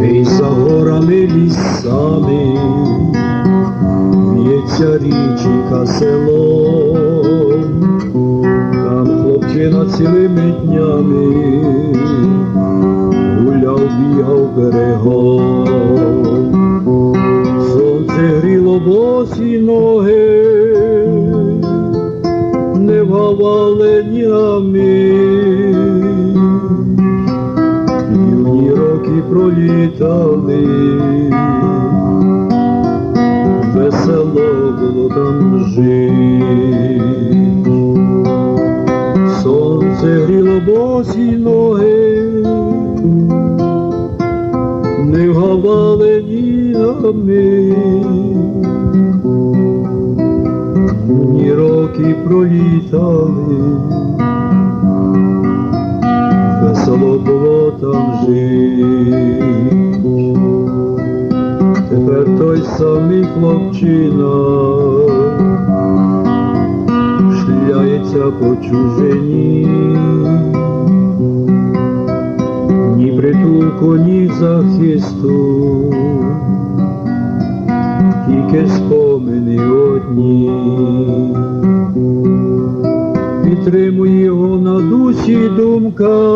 Ей, за горами лісами В'ється річка село, там хлопчина цілими днями гуляв, бігав берегом, сонце гріло босі ноги, пролітали, весело було там жить. Сонце гріло босі ноги, не вгавали на Юні той самий хлопчина. Шляється по чужині, ні притулку, ні захисту, тільки спомини одні. Підтримує його на душі думка,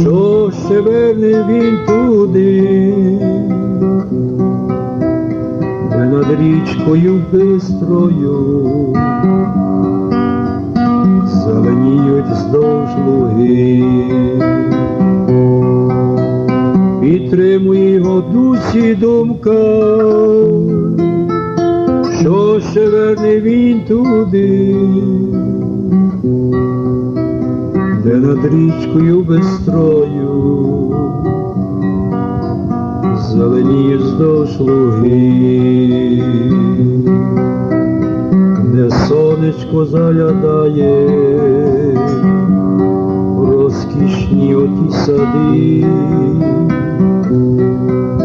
що ще верне він туди, річкою бистрою зеленіють здовж луги. Підтримує його душі думка, що ще верне він туди, де над річкою безстрою зеленіє здовж луги, де сонечко заглядає, розкішні оті сади,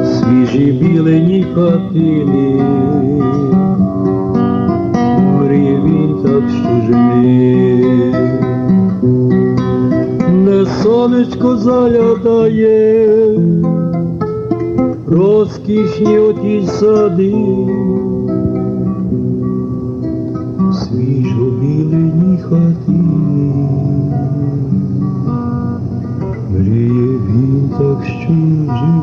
свіжі білені хатини. Мріє він так щужини, не сонечко заглядає, розкішні оті сади, свіжо білені хати, мріє він так щужини.